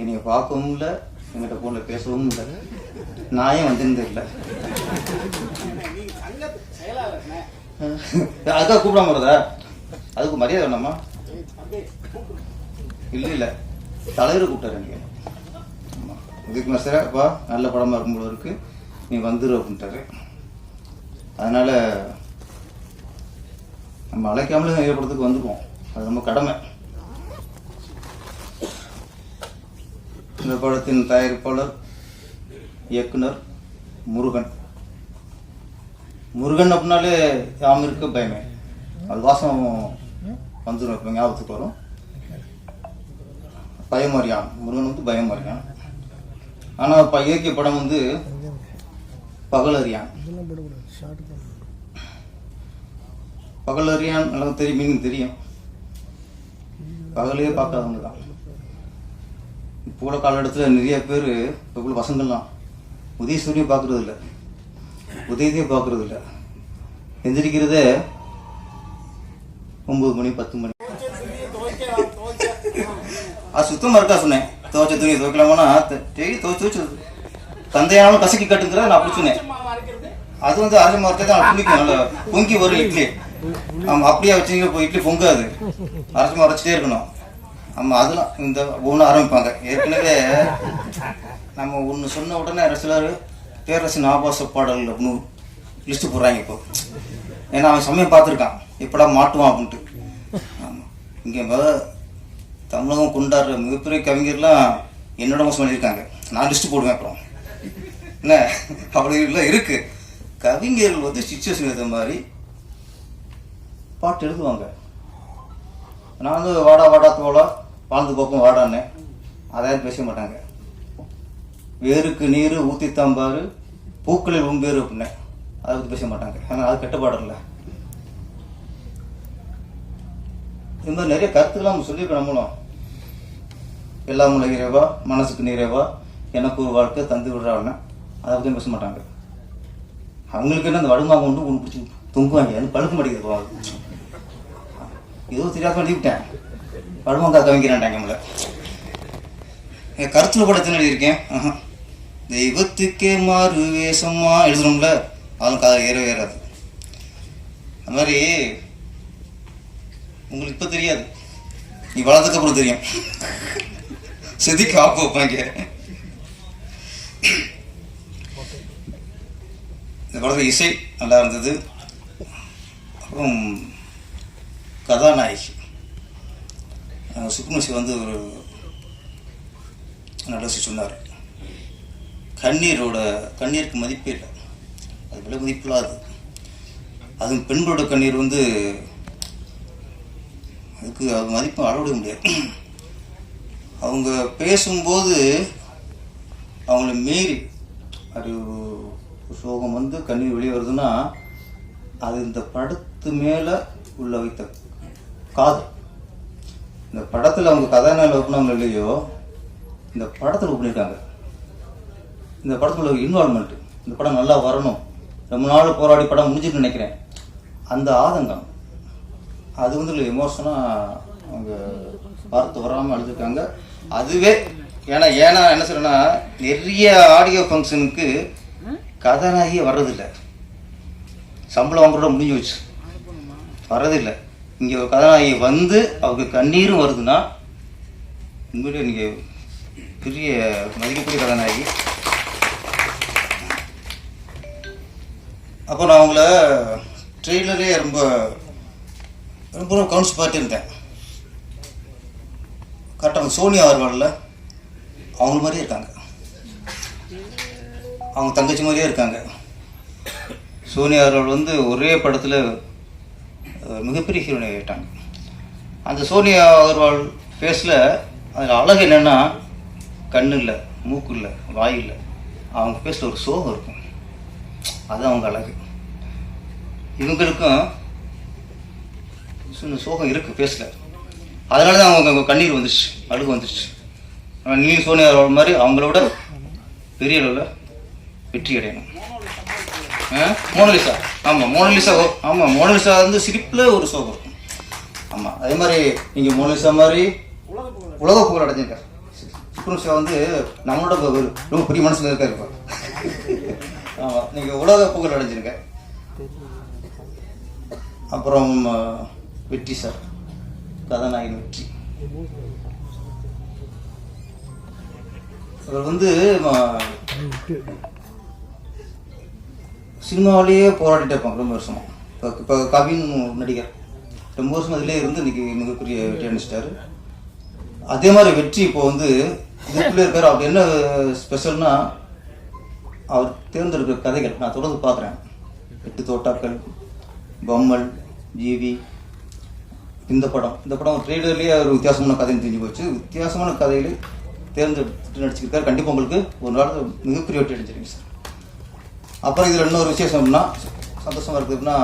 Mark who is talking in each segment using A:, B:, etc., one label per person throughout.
A: என்னைய பார்க்கவும் இல்லை என்கிட்ட ஃபோனில் பேசவும் இல்லை. நான் ஏன் வந்திருந்தே இல்லை அதுக்காக கூப்பிடாம வருதா அதுக்கு மரியாதை வேணாமா இல்லை இல்லை. தலைவர் கூப்பிட்டாரு நீங்கள் ஆமாம் இதுக்கு மேலே அப்பா நல்ல படமாக இருக்கும் போல இருக்கு. நீ வந்துரு அப்படின்ட்டாரு. அதனால நம்ம அழைக்காமலே நிறைய வந்துருவோம். அது நம்ம கடமை. இந்த படத்தின் தயாரிப்பாளர் இயக்குனர் முருகன். முருகன் அப்படின்னாலே யாம் இருக்க பயமே. அது வாசம் வந்துடும் இப்போ ஞாபகத்துக்கு வரும். பயமறியான். முருகன் வந்து பயம் அறியான் ஆனால் இப்போ இயக்கிய படம் வந்து பகலறியான். பகலறியான் நல்லா தெரியும் மீனிங் தெரியும். பகலே பார்க்காதவங்க தான். இப்போ உள்ள காலகட்டத்தில் நிறைய பேர் இப்போ உள்ள பசங்கள்லாம். உதய சூரியன் பார்க்கறது இல்லை உதயத்தையும் பார்க்கறது இல்லை எந்திரிக்கிறதே ஒன்பது மணி பத்து மணி. அது சுத்தமாக இருக்கா சொன்னேன். துவைச்ச துணி துவைக்கலாமா டெய்லி துவைச்சு துவைச்சு தந்தையானாலும் கசக்கி கட்டுங்கிற நான் அப்படி சொன்னேன். அது வந்து அரை மரத்தை தான் பிடிக்கும் நல்லா பொங்கி வரும் இட்லி. ஆமாம் அப்படியே வச்சுங்க இட்லி பொங்காது. அரைச்சி மறைச்சிட்டே இருக்கணும். ஆமாம் அதெல்லாம் இந்த ஒன்று ஆரம்பிப்பாங்க. ஏற்கனவே நம்ம ஒன்று சொன்ன உடனே சிலர் பேரரசின் ஆபாச பாடல் அப்படின்னு லிஸ்ட்டு போடுறாங்க இப்போ. ஏன்னா அவன் சமயம் பார்த்துருக்கான். எப்படா மாட்டுவான் அப்படின்ட்டு. ஆமாம் இங்கே முதல் தமிழகம் கொண்டாடுற மிகப்பெரிய கவிஞர்லாம் என்னோட மோசம் பண்ணியிருக்காங்க. நான் லிஸ்ட்டு போடுவேன் அப்புறம். என்ன? அப்படிலாம் இருக்குது இருக்கு. கவிஞர்கள் வந்து சுச்சுவேஷன் ஏற்ற மாதிரி பாட்டு எழுதுவாங்க. நான் வந்து வாடா வாடா தோலா வாழ்ந்து போக்கும் வாடான்னு. அதாவது பேச மாட்டாங்க. வேருக்கு நீர் ஊத்தித்தாம்பாரு பூக்களில் உம்பேறு அப்படின்னு. அதை பற்றி பேச மாட்டாங்க. ஏன்னா அது கட்டுப்பாடு இல்லை. இந்த மாதிரி நிறைய கருத்துக்கெல்லாம் நம்ம சொல்லியிருக்கோம் நம்மளும். எல்லாம் உள்ள மனசுக்கு நிறைவா எனக்கு ஒரு வாழ்க்கை தந்து விடுறான்னு அதை பற்றி பேச மாட்டாங்க. அவங்களுக்கு என்ன அந்த வடுமா கொண்டு ஒன்று பிடிச்சி தொங்குவாங்க. எனக்கு பழுக்க மாட்டேங்குது ஏதோ தெரியாத படமும் தான் கவிக்கிறான்டாங்க டைமில் என் கருத்துல கூட எத்தனை எழுதியிருக்கேன் தெய்வத்துக்கே மாறு வேஷமா எழுதுறோம்ல அதுவும் காதல் ஏறவே ஏறாது. அந்த மாதிரி உங்களுக்கு இப்போ தெரியாது. நீ வளர்ந்ததுக்கப்புறம் தெரியும். செதுக்கி ஆப்பு வைப்பாங்க. இந்த படத்தில் இசை நல்லா இருந்தது. அப்புறம் கதாநாயகி. சுக்மசி வந்து ஒரு நல்ல சொன்னார். கண்ணீரோட கண்ணீருக்கு மதிப்பே இல்லை. அது விலை மதிப்பில்லாது அதுவும் பெண்களோட கண்ணீர் வந்து அதுக்கு அது மதிப்பு அளவிட முடியாது. அவங்க பேசும்போது அவங்கள மீறி அது சோகம் வந்து கண்ணீர் வெளியே வருதுன்னா அது இந்த படத்து மேலே உள்ள வைத்த காதல். இந்த படத்தில் அவங்க கதாநாயகம் ஒப்பினாங்க இல்லையோ இந்த படத்தில் பண்ணியிருக்காங்க இந்த படத்தில் உள்ள இன்வால்மெண்ட் இந்த படம் நல்லா வரணும். ரொம்ப நாள் போராடி படம் முடிஞ்சுன்னு நினைக்கிறேன். அந்த ஆதங்கம். அது வந்து எமோஷனாக அவங்க பார்த்து வராமல் அழுதுருக்காங்க. அதுவே ஏன்னா ஏன்னா என்ன சொல்றேன்னா நிறைய ஆடியோ ஃபங்க்ஷனுக்கு கதாநாயகியே வர்றதில்லை. சம்பளம் அவங்களோட முடிஞ்சு வச்சு வர்றதில்லை. இங்கே ஒரு கதாநாயகி வந்து அவருக்கு கண்ணீரும் வருதுன்னா உண்மையிலே நீங்கள் பெரிய மதிக்கக்கூடிய கதாநாயகி. அப்போ நான் அவங்கள ட்ரெயிலரே ரொம்ப ரொம்ப கவுன்ஸ் பார்த்துருந்தேன். கரெக்டாக சோனியா அவர்களில் அவங்க மாதிரியே இருக்காங்க. அவங்க தங்கச்சி மாதிரியே இருக்காங்க. சோனியா அவர்கள் வந்து ஒரே படத்தில் மிகப்பெரிய ஹீரோனை ஆகிட்டாங்க அந்த சோனியா அகர்வால் ஃபேஸில் அதில் அழகு என்னென்னா கண்ணு இல்லை மூக்கு இல்லை வாய் இல்லை அவங்க ஃபேஸில் ஒரு சோகம் இருக்கும். அது அவங்க அழகு. இவங்களுக்கும் சின்ன சோகம் இருக்குது ஃபேஸில் அதனால தான் அவங்க கண்ணீர் வந்துச்சு அழுகு வந்துச்சு ஆனால் நீ சோனியா அகர்வால் மாதிரி அவங்களோட பெரிய அளவில் வெற்றி அடையணும். மோனலிசா ஆமாம் மோனலிசா ஆமாம் மோனலிசா வந்து சிரிப்பில் ஒரு சோகம் இருக்கும். ஆமாம் அதே மாதிரி நீங்கள் மோனலிசா மாதிரி உலக புகழ் அடைஞ்சிருக்கார். விக்ரம் வந்து நம்மளோட ரொம்ப பெரிய மனசில் இருக்கார் இப்போ. ஆமாம் நீங்கள் உலக புகழ் அடைஞ்சிருங்க அப்புறம் வெற்றி சார். கதாநாயகன் வெற்றி. அவர் வந்து சினிமாவிலேயே போராடிட்டு இருப்பாங்க ரொம்ப வருஷமா. இப்போ இப்போ கவின் நடிகர். ரொம்ப வருஷம் அதிலே இருந்து இன்னைக்கு மிகப்பெரிய வெற்றி அடைஞ்சிட்டாரு. அதே மாதிரி வெற்றி இப்போ வந்து இதுக்குள்ளே இருக்கார். அவர் என்ன ஸ்பெஷல்னா அவர் தேர்ந்தெடுக்கிற கதைகள் நான் தொடர்ந்து பார்க்குறேன். எட்டு தோட்டாக்கள் பொம்மல் ஜீவி இந்த படம். இந்த படம் ட்ரெய்லர்லேயே ஒரு வித்தியாசமான கதைன்னு தெரிஞ்சு போச்சு. வித்தியாசமான கதையிலே தேர்ந்தெடுத்து நடிச்சிருக்காரு. கண்டிப்பாக உங்களுக்கு ஒரு நாள் மிகப்பெரிய வெற்றி அடிச்சிருக்கீங்க சார். அப்புறம் இதில் இன்னொரு விசேஷம்னா சந்தோஷமாக இருக்குதுன்னா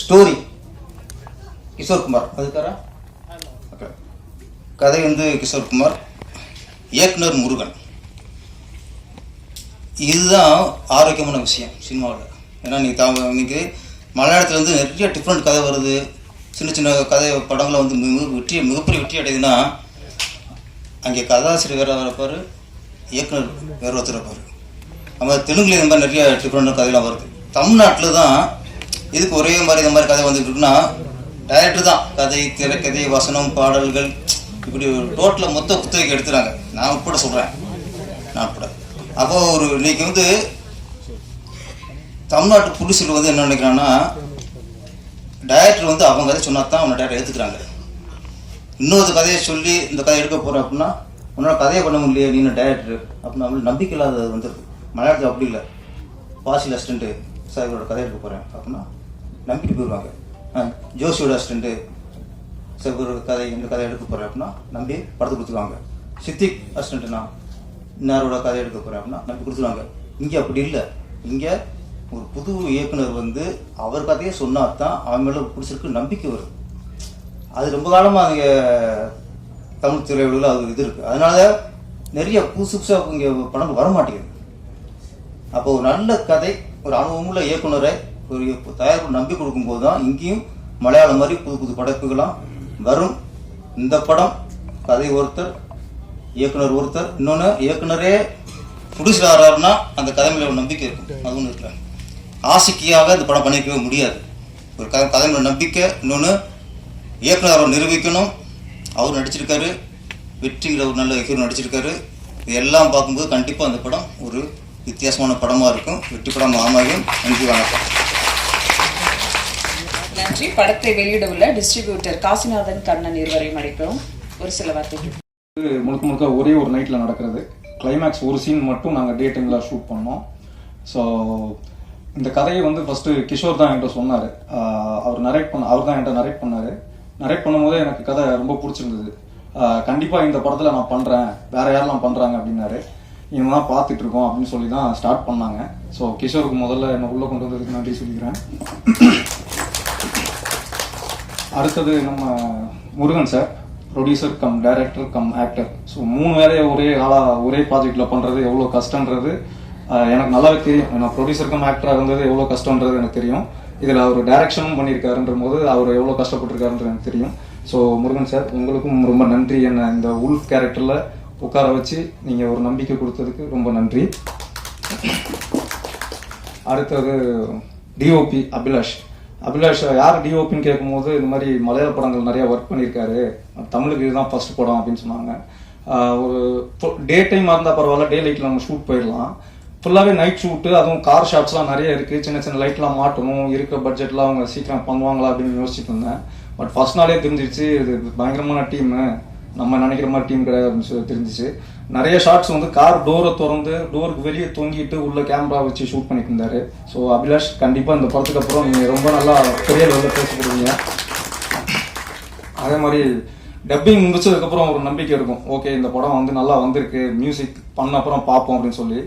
A: ஸ்டோரி கிஷோர் குமார் அதுக்காரா? ஓகே. கதை வந்து கிஷோர் குமார் இயக்குனர் முருகன். இதுதான் ஆரோக்கியமான விஷயம் சினிமாவில். ஏன்னா நீ தா இன்னைக்கு மலையாளத்தில் வந்து நிறைய டிஃப்ரெண்ட் கதை வருது. சின்ன சின்ன கதை படங்களை வந்து மிக வெற்றி மிகப்பெரிய வெற்றி அடையுதுன்னா அங்கே கதாசிரியர் வேற வரப்பார் இயக்குனர் வேறு ஒருத்தர் இருப்பார். நம்ம தெலுங்குல இந்த மாதிரி நிறைய டிஃப்ரெண்ட் கதைலாம் வருது. தமிழ்நாட்டில் தான் இதுக்கு ஒரே மாதிரி இந்த மாதிரி கதை வந்துட்டு இருக்குன்னா டைரக்டர் தான். கதை திரைக்கதை வசனம் பாடல்கள் இப்படி டோட்டலாக மொத்த புத்தகம் எடுத்துறாங்க. நான் உட்பட சொல்கிறேன் நான் உட்பட. அப்போ ஒரு இன்னைக்கு வந்து தமிழ்நாட்டு புலிசில் வந்து என்ன நினைக்கிறான்னா டைரக்டர் வந்து அவங்க கதை சொன்னா தான் அவனை டைரக்டர் எடுத்துக்கிறாங்க இன்னொரு கதையை சொல்லி இந்த கதை எடுக்க போகிறேன் அப்படின்னா உன்னோட கதையை பண்ண முடியலையே நீ டைரக்டர் அப்படின்னு அவங்களுக்கு நம்பிக்கை இல்லாத வந்துருக்கு மலையாளத்தில் அப்படி இல்லை. பாசில் அசிஸ்டண்ட்டு சார் இவரோட கதை எடுக்க போகிறேன் அப்படின்னா நம்பிட்டு போயிடுவாங்க ஆ, ஜோஷியோட அசிஸ்டண்ட்டு சார் கதை இந்த கதை எடுக்க போகிறேன் அப்படின்னா நம்பி படத்தை கொடுத்துருவாங்க. சித்திக் அசிஸ்டண்ட்டுனா இன்னாரோட கதை எடுக்க போகிறேன் அப்படின்னா நம்பி கொடுத்துருவாங்க. இங்கே அப்படி இல்லை. இங்கே ஒரு புது இயக்குனர் வந்து அவர் கதையை சொன்னா தான் அவன் மேலே பிடிச்சிருக்கு நம்பிக்கை வரும். அது ரொம்ப காலமாக அவங்க தமிழ் திரையுலகில் அது இது இருக்குது அதனால நிறைய புதுசு புதுசாக இங்கே படம் வர மாட்டேங்குது அப்போ ஒரு நல்ல கதை ஒரு அனுபவமுள்ள இயக்குனரை ஒரு தயாரிப்பு நம்பி கொடுக்கும்போது தான் இங்கேயும் மலையாளம் மாதிரி புது புது படைப்புகளாம் வரும். இந்த படம் கதை ஒருத்தர் இயக்குனர் ஒருத்தர் இன்னொன்று இயக்குனரே ப்ரொடியூசர் ஆறாருன்னா அந்த கதை மேலே ஒரு நம்பிக்கை இருக்கும். அது ஒன்று இருக்கிறேன் ஆசிக்கையாக இந்த படம் பண்ணிக்கவே முடியாது. ஒரு கதை கதை நம்பிக்கை இன்னொன்று இயக்குனர் அவர் நிரூபிக்கணும். அவர் நடிச்சிருக்காரு. வெற்றிங்கிற ஒரு நல்ல இயக்குனர் நடிச்சிருக்காரு. இது எல்லாம் பார்க்கும்போது கண்டிப்பாக அந்த படம் ஒரு வித்தியாசமான படமாக இருக்கும். வெற்றி படம் அமையும் நன்றி வணக்கம்.
B: நன்றி. படத்தை வெளியிட உள்ள டிஸ்ட்ரிபியூட்டர் காசிநாதன் கண்ணன் இருவரையும் அழைக்கிறோம் ஒரு சில வார்த்தைகள்.
C: முழுக்க முழுக்க ஒரே ஒரு நைட்டில் நடக்கிறது. கிளைமேக்ஸ் ஒரு சீன் மட்டும் நாங்கள் டே டைமில் ஷூட் பண்ணோம். ஸோ இந்த கதையை வந்து ஃபஸ்ட்டு கிஷோர் தான் என்கிட்ட சொன்னார். அவர் நரேட் பண்ண அவர் தான் என்கிட்ட நரேட் பண்ணார். நரேட் பண்ணும்போது எனக்கு கதை ரொம்ப பிடிச்சிருந்தது. கண்டிப்பாக இந்த படத்தில் நான் பண்ணுறேன் வேற யாரெல்லாம் பண்ணுறாங்க அப்படின்னாரு. இவங்களாம் தான் பார்த்துட்டு இருக்கோம் அப்படின்னு சொல்லி தான் ஸ்டார்ட் பண்ணாங்க. ஸோ கிஷோருக்கு முதல்ல என்னை உள்ளே கொண்டு வந்ததுக்கு நன்றி சொல்லிக்கிறேன். அடுத்தது நம்ம Murugan sir producer cum director cum actor so மூணு வேலையை ஒரே ஆளாக ஒரே ப்ராஜெக்டில் பண்ணுறது எவ்வளோ கஷ்டன்றது எனக்கு நல்லாவே தெரியும். நான் ப்ரொடியூசர் கம் ஆக்டராக இருந்தது எவ்வளோ கஷ்டன்றது எனக்கு தெரியும். இதில் அவர் டைரக்ஷனும் பண்ணியிருக்காருன்ற போது அவர் எவ்வளோ கஷ்டப்பட்டிருக்காருன்றது எனக்கு தெரியும். ஸோ முருகன் சார் உங்களுக்கும் ரொம்ப நன்றி. என்ன இந்த உல்ஃப் கேரக்டரில் உட்கார வச்சு நீங்கள் ஒரு நம்பிக்கை கொடுத்ததுக்கு ரொம்ப நன்றி. அடுத்தது டிஓபி அபிலாஷ். அபிலாஷ் யார் டிஓபின்னு கேட்கும்போது இந்த மாதிரி மலையாள படங்கள் நிறையா ஒர்க் பண்ணியிருக்காரு. தமிழுக்கு இதுதான் ஃபர்ஸ்ட் படம் அப்படின்னு சொன்னாங்க. ஒரு டே டைமாக இருந்தால் பரவாயில்ல டே லைட்டில் நம்ம ஷூட் போயிடலாம். ஃபுல்லாகவே நைட் ஷூட்டு அதுவும் கார் ஷாட்ஸ்லாம் நிறைய இருக்குது சின்ன சின்ன லைட்லாம் மாட்டணும். இருக்கிற பட்ஜெட்லாம் அவங்க சீக்கிரம் பண்ணுவாங்களா அப்படின்னு யோசிச்சுட்டு இருந்தேன். பட் ஃபர்ஸ்ட் நாளே தெரிஞ்சிருச்சு இது பயங்கரமான டீமு நம்ம நினைக்கிற மாதிரி டீம் கிடையாது அப்படின்னு சொல்லி தெரிஞ்சிச்சு. நிறைய ஷாட்ஸ் வந்து கார் டோரை திறந்து டோருக்கு வெளியே தொங்கிட்டு உள்ள கேமரா வச்சு ஷூட் பண்ணிட்டு இருந்தாரு ஸோ அபிலாஷ் கண்டிப்பாக இந்த படத்துக்கு அப்புறம் நீங்கள் ரொம்ப நல்லா பெரிய லெவலில் பேசப்படுவீங்க அதே மாதிரி டப்பிங் முடிச்சதுக்கப்புறம் ஒரு நம்பிக்கை இருக்கும். ஓகே இந்த படம் வந்து நல்லா வந்திருக்கு மியூசிக் பண்ண அப்புறம் பார்ப்போம் அப்படின்னு சொல்லி.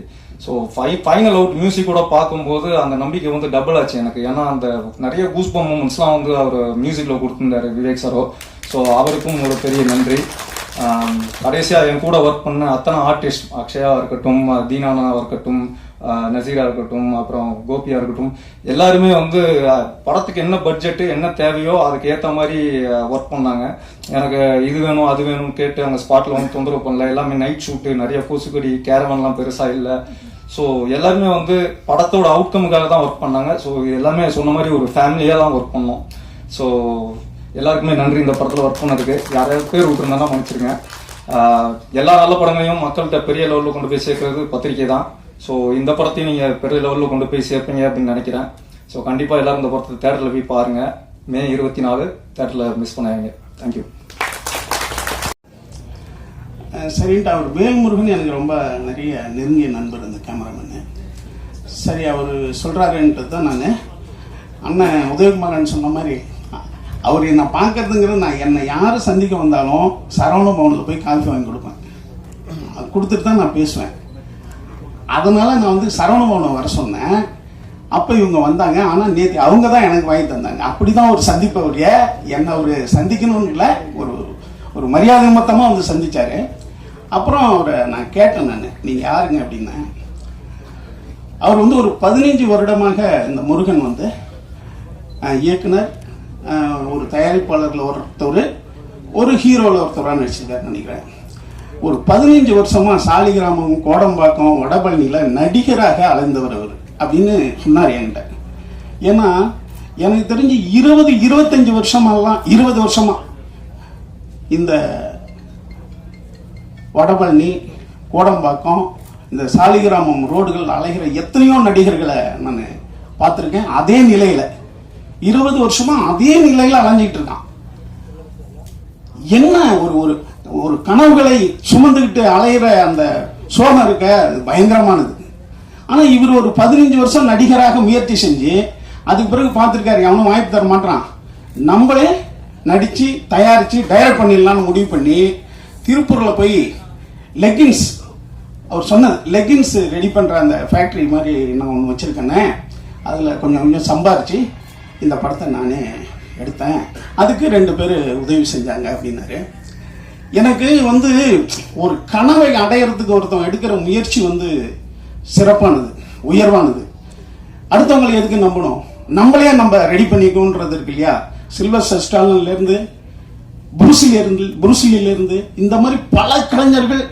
C: ஸோ ஃபை ஃபைனல் அவுட் மியூசிக்கோட பார்க்கும்போது அந்த நம்பிக்கை வந்து டபுள் ஆச்சு எனக்கு. ஏன்னா அந்த நிறைய கூஸ்பம் மூமெண்ட்ஸ்லாம் வந்து அவர் மியூசிக்கில் கொடுத்துருந்தாரு விவேக் சாரோ ஸோ அவருக்கும் ஒரு பெரிய நன்றி. கடைசியாக என் கூட ஒர்க் பண்ண அத்தனை ஆர்டிஸ்ட் அக்ஷயாவாக இருக்கட்டும் தீனானாவாக இருக்கட்டும் நசீரா இருக்கட்டும் அப்புறம் கோபியா இருக்கட்டும் எல்லாருமே வந்து படத்துக்கு என்ன பட்ஜெட்டு என்ன தேவையோ அதுக்கு ஏற்ற மாதிரி ஒர்க் பண்ணாங்க. எனக்கு இது வேணும் அது வேணும்னு கேட்டு அங்கே ஸ்பாட்டில் வந்து தொந்தரவு பண்ணல. எல்லாமே நைட் ஷூட்டு நிறைய பூசுக்கடி கேரவன்லாம் பெருசாக இல்லை. ஸோ எல்லாருமே வந்து படத்தோட அவுட்கமுக்காக தான் ஒர்க் பண்ணாங்க. ஸோ எல்லாமே சொன்ன மாதிரி ஒரு ஃபேமிலியாக தான் ஒர்க் பண்ணோம். ஸோ எல்லாருக்குமே நன்றி. இந்த படத்தில் ஒர்க் பண்ணதுக்கு. யாராவது பேர் விட்டுருந்தா மன்னிச்சிருங்க. எல்லா நல்ல படங்களையும் மக்கள்கிட்ட பெரிய லெவலில் கொண்டு போய் சேர்க்கறது பத்திரிக்கை தான். ஸோ இந்த படத்தையும் நீங்கள் பெரிய லெவலில் கொண்டு போய் சேர்ப்பீங்க அப்படின்னு நினைக்கிறேன். ஸோ கண்டிப்பாக எல்லாரும் இந்த படத்தை தேட்டரில் போய் பாருங்கள் மே இருபத்தி நாலு தேட்டரில் மிஸ் பண்ணாங்க தேங்க்யூ
D: சரின்ட்டு அவர் வேல்முருகன் எனக்கு ரொம்ப நிறைய நெருங்கிய நண்பர் அந்த கேமராமேனு சரி அவர் சொல்கிறாருன்ட்டு தான் நான். அண்ணன் உதயகுமாரன் சொன்ன மாதிரி அவர் என்னை பார்க்கறதுங்கிறது நான் என்னை யார் சந்திக்க வந்தாலும் சரவண பவனில் போய் காஃபி வாங்கி கொடுப்பேன். அது கொடுத்துட்டு தான் நான் பேசுவேன். அதனால் நான் வந்து சரவண பவனை வர சொன்னேன். அப்போ இவங்க வந்தாங்க. ஆனால் நேற்று அவங்க தான் எனக்கு வாங்கி தந்தாங்க. அப்படி தான் ஒரு சந்திப்பை என்னை ஒரு சந்திக்கணும்னு இல்லை ஒரு ஒரு மரியாதை மொத்தமாக வந்து சந்தித்தார் அப்புறம் அவரை நான் கேட்டேன் நான். நீங்கள் யாருங்க? அப்படின்னா அவர் வந்து ஒரு பதினைஞ்சு வருடமாக இந்த முருகன் வந்து இயக்குனர் ஒரு தயாரிப்பாளரில் ஒருத்தர் ஒரு ஹீரோவில் ஒருத்தராக நடிச்சிருக்காரு நினைக்கிறேன். ஒரு பதினைஞ்சு வருஷமா சாலிகிராமம் கோடம்பாக்கம் வடபழனியில் நடிகராக அலைந்தவர் அவர் அப்படின்னு சொன்னார் என்கிட்ட. ஏன்னா எனக்கு தெரிஞ்சு இருபது இருபத்தஞ்சு வருஷமெல்லாம் இருபது வருஷமா இந்த வடபழனி கோடம்பாக்கம் இந்த சாலிகிராமம் ரோடுகள் அலைகிற எத்தனையோ நடிகர்களை நான் பார்த்துருக்கேன். அதே நிலையில இருபது வருஷமா அதே நிலையில அலைஞ்சிட்டு இருக்கான். என்ன ஒரு ஒரு ஒரு கனவுகளை சுமந்துக்கிட்டு அலையிற அந்த சோகம் இருக்க அது பயங்கரமானது. ஆனா இவர் ஒரு பதினஞ்சு வருஷம் நடிகராக முயற்சி செஞ்சு அதுக்கு பிறகு பார்த்துருக்காரு எவனும் வாய்ப்பு தர மாட்டான் நம்மளே நடிச்சு தயாரிச்சு டைரக்ட் பண்ணிடலாம்னு முடிவு பண்ணி திருப்பூர்ல போய் லெகின்ஸ் அவர் சொன்னது லெகின்ஸ் ரெடி பண்ற அந்த ஃபேக்டரி மாதிரி நான் ஒன்று வச்சிருக்கேனே. அதில் கொஞ்சம் கொஞ்சம் சம்பாரிச்சு இந்த படத்தை நானே எடுத்தேன். அதுக்கு ரெண்டு பேர் உதவி செஞ்சாங்க அப்படின்னாரு. எனக்கு வந்து ஒரு கனவை அடையிறதுக்கு ஒருத்தவங்க எடுக்கிற முயற்சி வந்து சிறப்பானது உயர்வானது. அடுத்தவங்களை எதுக்கு நம்பணும்? நம்மளே நம்ம ரெடி பண்ணிக்கோன்றது இருக்கு இல்லையா? சில்வர் ஸ்டாலின்ல புருசிலிருந்து புருசில இருந்து இந்த மாதிரி பல கலைஞர்கள்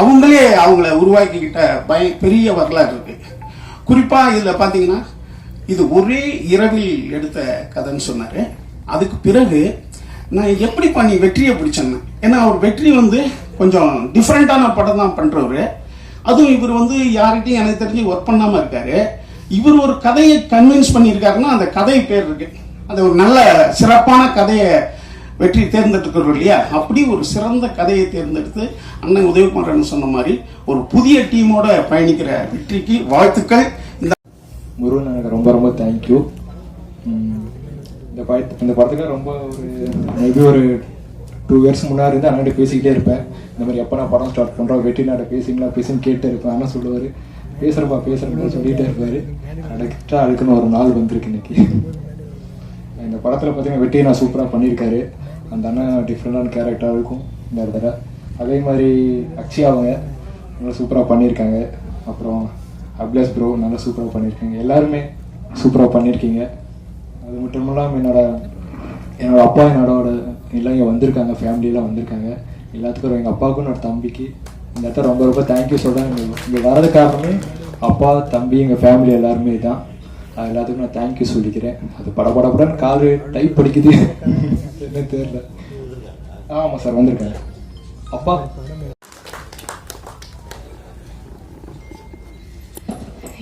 D: அவங்களே அவங்கள உருவாக்கிக்கிட்ட பய பெரிய வரலாறு இருக்கு. குறிப்பாக இதில் பார்த்தீங்கன்னா இது ஒரே இரவில் எடுத்த கதைன்னு சொன்னார். அதுக்கு பிறகு நான் எப்படி பண்ணி வெற்றியை பிடிச்சேன்னு ஏன்னா அவர் வெற்றி வந்து கொஞ்சம் டிஃப்ரெண்ட்டான படம் தான் பண்ணுறவர் அதுவும் இவர் வந்து யார்கிட்டையும் எனக்கு தெரிஞ்சு ஒர்க் பண்ணாமல் இருக்காரு. இவர் ஒரு கதையை கன்வின்ஸ் பண்ணியிருக்காருன்னா அந்த கதை பேர் இருக்கு. அந்த ஒரு நல்ல சிறப்பான கதையை வெற்றி தேர்ந்தெடுக்கிறோம் இல்லையா? அப்படி ஒரு சிறந்த கதையை தேர்ந்தெடுத்து அண்ணன் உதயகுமாரன் சொன்ன மாதிரி ஒரு புதிய டீமோட பயணிக்கிற வெற்றிக்கு வாழ்த்துக்கள்.
E: முருகன் எனக்கு ரொம்ப ரொம்ப தேங்க்யூ இந்த படத்து இந்த படத்துக்கு ரொம்ப ஒரு மேபி ஒரு டூ இயர்ஸ் முன்னாடி இருந்து அண்ணன் பேசிக்கிட்டே இருப்பேன். இந்த மாதிரி எப்போ நான் படம் ஸ்டார்ட் பண்ணுறோம் வெற்றி நாட பேசிங்களா பேசுன்னு கேட்டு இருப்பேன் அண்ணன் சொல்லுவார் பேசுகிறப்பா பேசுகிறப்பா சொல்லிகிட்டே இருப்பார். கரெக்டாக அதுக்குன்னு ஒரு நாள் வந்திருக்கு இன்னைக்கு. இந்த படத்தில் பார்த்தீங்கன்னா வெட்டி நான் சூப்பராக பண்ணியிருக்காரு. அந்த அண்ணன் டிஃப்ரெண்டான கேரக்டராக இருக்கும் இந்த இடத்துல. அதே மாதிரி அக்ஷயா அவங்க நல்லா சூப்பராக பண்ணியிருக்காங்க. அப்புறம் அப்ளஸ் ப்ரோ நல்லா சூப்பராக பண்ணியிருக்கீங்க எல்லாருமே சூப்பராக பண்ணியிருக்கீங்க அது மட்டும் இல்லாமல் என்னோட என்னோட அப்பா என்னோட எல்லாம் இங்கே வந்திருக்காங்க. ஃபேமிலியெலாம் வந்திருக்காங்க. எல்லாத்துக்கும் எங்கள் அப்பாவுக்கும் என்னோட தம்பிக்கு இந்த இடத்துல ரொம்ப ரொம்ப தேங்க்யூ சொல்கிறேன் இங்கே வரது காரணமே அப்பா தம்பி எங்கள் ஃபேமிலி எல்லாருமே தான் அது எல்லாத்துக்கும் நான் தேங்க்யூ சொல்லிக்கிறேன். அது படபடப்படன்னு கால் டைப் படிக்குது என்ன தெரியல. ஆமாம் சார் வந்திருக்காங்க அப்பா?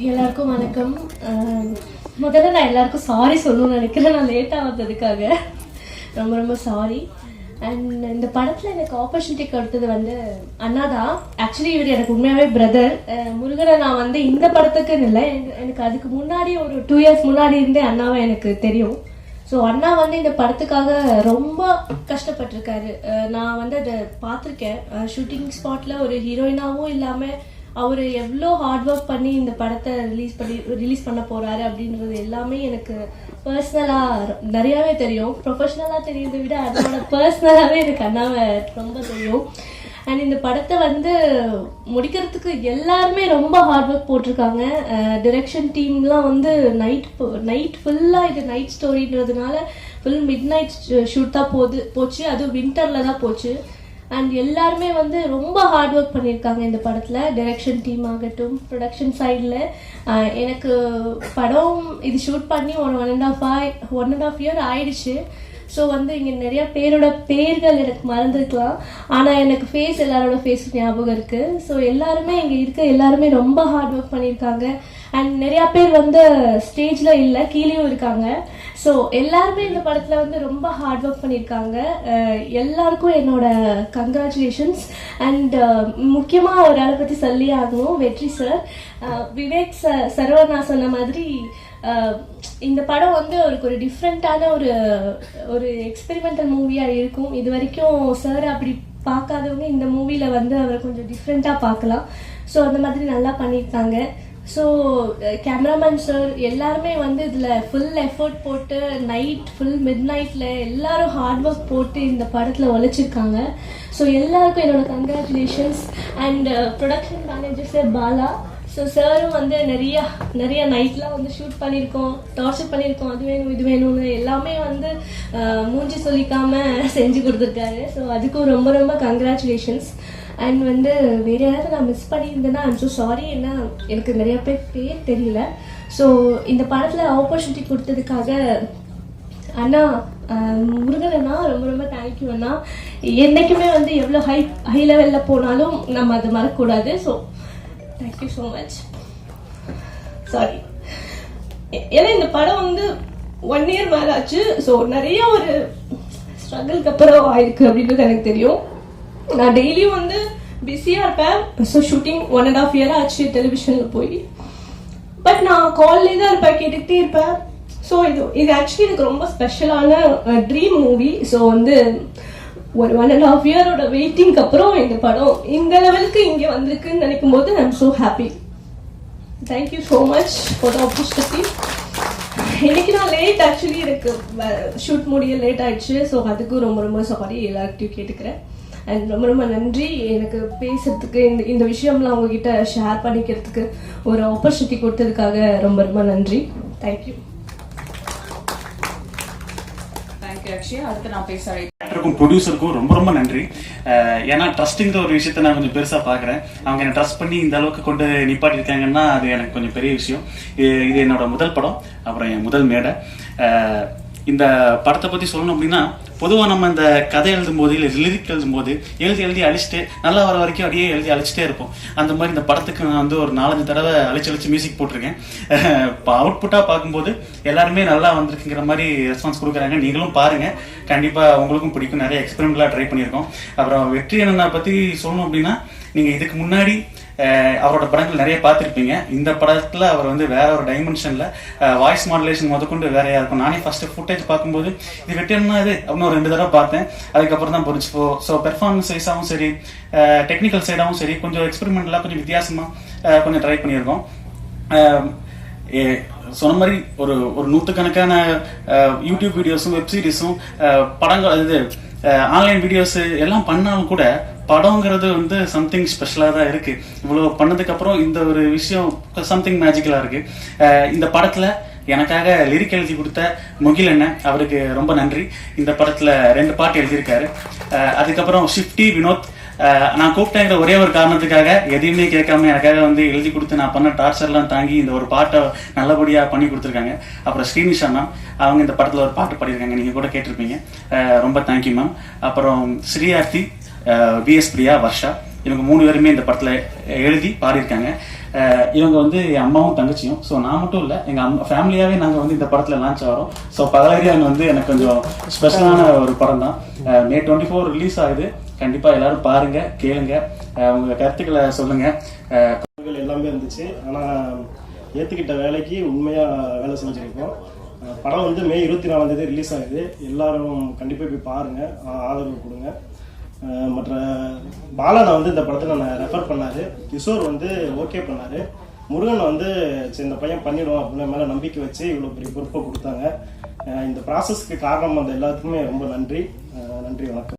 F: எல்லாருக்கும் வணக்கம். முதல்ல நான் எல்லாருக்கும் சாரி சொல்லணும்னு நினைக்கிறேன். நான் லேட்டாக வந்ததுக்காக. ரொம்ப ரொம்ப சாரி அண்ட் இந்த படத்தில் எனக்கு ஆப்பர்ச்சுனிட்டி கொடுத்தது வந்து அண்ணா தான் ஆக்சுவலி இவர் எனக்கு உண்மையாகவே பிரதர் முருகனை நான் வந்து இந்த படத்துக்குன்னு இல்லை. எனக்கு- எனக்கு அதுக்கு முன்னாடி ஒரு டூ இயர்ஸ் முன்னாடி இருந்தே அண்ணாவை எனக்கு தெரியும். ஸோ அண்ணா வந்து இந்த படத்துக்காக ரொம்ப கஷ்டப்பட்டிருக்காரு. நான் வந்து அதை பார்த்துருக்கேன். ஷூட்டிங் ஸ்பாட்டில் ஒரு ஹீரோயினாகவும் இல்லாமல் அவர் எவ்வளோ ஹார்ட் ஒர்க் பண்ணி இந்த படத்தை ரிலீஸ் பண்ணி ரிலீஸ் பண்ண போகிறாரு அப்படின்றது எல்லாமே எனக்கு பர்சனலாக நிறையாவே தெரியும். ப்ரொஃபஷ்னலாக தெரியுறதை விட அதோட பர்சனலாகவே எனக்கு அண்ணாவை ரொம்ப தெரியும். அண்ட் இந்த படத்தை வந்து முடிக்கிறதுக்கு எல்லாருமே ரொம்ப ஹார்ட் ஒர்க் போட்டிருக்காங்க. டிரெக்ஷன் டீம்லாம் வந்து நைட் நைட் ஃபுல்லாக இது நைட் ஸ்டோரின்றதுனால ஃபுல் மிட் நைட் ஷூட் தான் போகுது போச்சு. அதுவும் வின்டரில் தான் போச்சு. அண்ட் எல்லாருமே வந்து ரொம்ப ஹார்ட் ஒர்க் பண்ணியிருக்காங்க இந்த படத்தில். டைரக்ஷன் டீம் ஆகட்டும் ப்ரொடக்ஷன் சைடில் எனக்கு படம் இது ஷூட் பண்ணி ஒன் ஒன் அண்ட் ஆஃப் ஆய் ஒன் அண்ட் ஆஃப் இயர் ஆயிடுச்சு. ஸோ வந்து இங்கே நிறையா பேரோட பேர்கள் எனக்கு மறந்துருக்கலாம். ஆனால் எனக்கு ஃபேஸ் எல்லாரோட ஃபேஸ் ஞாபகம் இருக்குது ஸோ எல்லாருமே இங்கே இருக்க எல்லாருமே ரொம்ப ஹார்ட் ஒர்க் பண்ணியிருக்காங்க. அண்ட் நிறையா பேர் வந்து ஸ்டேஜில் இல்லை கீழேயும் இருக்காங்க. ஸோ எல்லாருமே இந்த படத்தில் வந்து ரொம்ப ஹார்ட் ஒர்க் பண்ணியிருக்காங்க எல்லாருக்கும் என்னோட கங்க்ராச்சுலேஷன்ஸ் அண்ட் முக்கியமாக ஒரு ஆளை பற்றி சொல்லி ஆகணும் வெற்றி சார் விவேக் ச சரவணா சொன்ன மாதிரி இந்த படம் வந்து அவருக்கு ஒரு டிஃப்ரெண்ட்டான ஒரு ஒரு எக்ஸ்பெரிமெண்டல் மூவியாக இருக்கும். இது வரைக்கும் சார் அப்படி பார்க்காதவங்க இந்த மூவியில் வந்து அவரை கொஞ்சம் டிஃப்ரெண்ட்டாக பார்க்கலாம். ஸோ அந்த மாதிரி நல்லா பண்ணியிருக்காங்க ஸோ கேமராமேன் சார் எல்லாருமே வந்து இதில் ஃபுல் எஃபோர்ட் போட்டு நைட் ஃபுல் மிட் நைட்டில் எல்லாரும் ஹார்ட் ஒர்க் போட்டு இந்த படத்தில் உழைச்சிருக்காங்க ஸோ எல்லாருக்கும் என்னோட congratulations and production manager sir Bala. So சாரும் வந்து நிறையா நிறைய நைட்லாம் வந்து ஷூட் பண்ணியிருக்கோம் டார்ச்சர் பண்ணியிருக்கோம் அது வேணும் இது வேணும்னு எல்லாமே வந்து uh, மூஞ்சி சொல்லிக்காமல் செஞ்சு கொடுத்துருக்காரு. ஸோ அதுக்கும் ரொம்ப ரொம்ப கங்க்ராச்சுலேஷன்ஸ் அண்ட் வந்து வேற யாராவது நான் மிஸ் பண்ணியிருந்தேன்னா ஐம் ஸோ சாரி ஏன்னா எனக்கு நிறையா பேர் பேர் தெரியல. ஸோ இந்த படத்தில் ஆப்பர்ச்சுனிட்டி கொடுத்ததுக்காக அண்ணா முருகன் அண்ணா ரொம்ப ரொம்ப தேங்க்யூ அண்ணா. என்றைக்குமே வந்து எவ்வளோ ஹை ஹை லெவலில் போனாலும் நம்ம அதை மறக்கக்கூடாது. So thank you so much sorry ஏன்னா இந்த படம் வந்து ஒன் இயர் மேலே ஆச்சு ஸோ நிறைய ஒரு ஸ்ட்ரகிள்க்கு அப்புறம் ஆயிருக்கு அப்படின்றது எனக்கு தெரியும். நான் டெய்லியும் வந்து பிஸியாக இருப்பேன். So shooting one and half year ஆச்சு டெலிவிஷனில் போய். பட் நான் கால்லே தான் இருப்பேன் கேட்டுக்கிட்டே இருப்பேன். ஸோ இது இது ஆக்சுவலி எனக்கு ரொம்ப ஸ்பெஷலான ட்ரீம் மூவி ஸோ வந்து ஒரு ஒன் அண்ட் ஆஃப் இயரோட வெயிட்டிங்க்கு அப்புறம் இந்த படம் இந்த லெவலுக்கு இங்கே வந்திருக்குன்னு நினைக்கும் போது I am so happy thank you so much for the opportunity இன்னைக்கு நான் லேட் ஆக்சுவலி எனக்கு ஷூட் முடிய லேட் ஆயிடுச்சு. ஸோ அதுக்கும் ரொம்ப ரொம்ப சாரி எல்லார்கிட்டையும் கேட்டுக்கிறேன். அண்ட் ரொம்ப ரொம்ப நன்றி. எனக்கு பேசுறதுக்கு இந்த இந்த விஷயம்லாம் உங்ககிட்ட ஷேர் பண்ணிக்கிறதுக்கு ஒரு ஆப்பர்ச்சுனிட்டி கொடுத்ததுக்காக ரொம்ப ரொம்ப நன்றி. தேங்க்யூ
G: ப்ரொடியூசருக்கும் ரொம்ப ரொம்ப நன்றி. ஏன்னா ட்ரஸ்ட்டுங்கிற ஒரு விஷயத்த நான் கொஞ்சம் பெருசாக பார்க்குறேன். அவங்க என்னை ட்ரஸ்ட் பண்ணி இந்த அளவுக்கு கொண்டு நிப்பாட்டியிருக்காங்கன்னா அது எனக்கு கொஞ்சம் பெரிய விஷயம். இது என்னோட முதல் படம் அப்புறம் என் முதல் மேடை. இந்த படத்தை பற்றி சொல்லணும் அப்படின்னா பொதுவாக நம்ம இந்த கதை எழுதும்போது இல்லை லிரிக் எழுதும்போது எழுதி எழுதி அழிச்சிட்டு நல்லா வர வரைக்கும் அப்படியே எழுதி அழிச்சிட்டே இருப்போம். அந்த மாதிரி இந்த படத்துக்கு நான் வந்து ஒரு நாலஞ்சு தடவை அழிச்சு அழிச்சு மியூசிக் போட்டிருக்கேன். இப்போ அவுட்புட்டாக பார்க்கும்போது எல்லாருமே நல்லா வந்திருக்குங்கிற மாதிரி ரெஸ்பான்ஸ் கொடுக்குறாங்க. நீங்களும் பாருங்கள் கண்டிப்பாக உங்களுக்கும் பிடிக்கும். நிறைய எக்ஸ்பெரிமெண்ட்லாம் ட்ரை பண்ணியிருக்கோம். அப்புறம் வெற்றி அண்ணனை பற்றி சொல்லணும் அப்படின்னா நீங்கள் இதுக்கு முன்னாடி அவரோட படங்கள் நிறைய பார்த்துருப்பீங்க. இந்த படத்தில் அவர் வந்து வேற ஒரு டைமென்ஷனில் வாய்ஸ் மாடுலேஷன் முதற்கொண்டு வேறையா இருக்கும் நானே ஃபர்ஸ்ட்டு ஃபுட்டேஜ் பார்க்கும்போது இது வெட்டியன்னா இது அப்படின்னு ஒரு ரெண்டு தடவை பார்த்தேன். அதுக்கப்புறம் தான் புரிஞ்சு போ ஸோ பெர்ஃபார்மன்ஸ் வைஸாகவும் சரி டெக்னிக்கல் சைடாகவும் சரி கொஞ்சம் எக்ஸ்பெரிமெண்ட்லாம் கொஞ்சம் வித்தியாசமாக கொஞ்சம் ட்ரை பண்ணியிருக்கோம். ஏ- சொன்ன மாதிரி ஒரு ஒரு நூற்றுக்கணக்கான யூடியூப் வீடியோஸும் வெப் சீரிஸும் படங்கள் இது ஆன்லைன் வீடியோஸ் எல்லாம் பண்ணாலும் கூட படங்கிறது வந்து சம்திங் ஸ்பெஷலாக தான் இருக்குது இவ்வளோ பண்ணதுக்கப்புறம் இந்த ஒரு விஷயம் சம்திங் மேஜிக்கலாக இருக்குது இந்த படத்தில் எனக்காக லிரிக் எழுதி கொடுத்த முகில் அண்ணன் அவருக்கு ரொம்ப நன்றி. இந்த படத்தில் ரெண்டு பாட்டு எழுதியிருக்காரு. அதுக்கப்புறம் ஷிஃப்டி வினோத் நான் கூப்பிட்டேங்கிற ஒரே ஒரு காரணத்துக்காக எதையுமே கேட்காம எனக்காக வந்து எழுதி கொடுத்து நான் பண்ண டார்ச்சர்லாம் தாங்கி இந்த ஒரு பாட்டை நல்லபடியாக பண்ணி கொடுத்துருக்காங்க. அப்புறம் ஸ்ரீனிஷ் அண்ணா அவங்க இந்த படத்தில் ஒரு பாட்டு பாடியிருக்காங்க. நீங்கள் கூட கேட்டிருப்பீங்க. ரொம்ப தேங்க்யூ மேம் அப்புறம் ஸ்ரீயார்த்தி பிஎஸ் பிரியா வர்ஷா. இவங்க மூணு பேருமே இந்த படத்தில் எழுதி பாடியிருக்காங்க. இவங்க வந்து என் அம்மாவும் தங்கச்சியும். ஸோ நான் மட்டும் இல்லை எங்கள் அம்மா ஃபேமிலியாகவே நாங்கள் வந்து இந்த படத்தில் லான்ச் ஆகிறோம். ஸோ பகலரியான் வந்து எனக்கு கொஞ்சம் ஸ்பெஷலான ஒரு படம் தான். மே டுவெண்ட்டி ஃபோர் ரிலீஸ் ஆகுது. கண்டிப்பாக எல்லாரும் பாருங்க கேளுங்க. உங்கள் உங்க கருத்துக்களை சொல்லுங்க.
H: எல்லாமே இருந்துச்சு. ஆனால் ஏற்றுக்கிட்ட வேலைக்கு உண்மையாக வேலை செஞ்சுருக்கோம். படம் வந்து மே இருபத்தி நாலாம் தேதி ரிலீஸ் ஆகுது. எல்லாரும் கண்டிப்பாக போய் பாருங்கள் ஆதரவு கொடுங்க. மற்ற பாலனை வந்து இந்த படத்தில் நான் ரெஃபர் பண்ணாரு. கிஷோர் வந்து ஓகே பண்ணாரு. முருகன் வந்து சரி இந்த பையன் பண்ணிடுவோம் அப்படின்னு மேலே நம்பிக்கை வச்சு இவ்வளோ பெரிய பொறுப்பை கொடுத்தாங்க. இந்த ப்ராசஸ்க்கு காரணம் அந்த எல்லாத்துக்குமே ரொம்ப நன்றி. நன்றி வணக்கம்.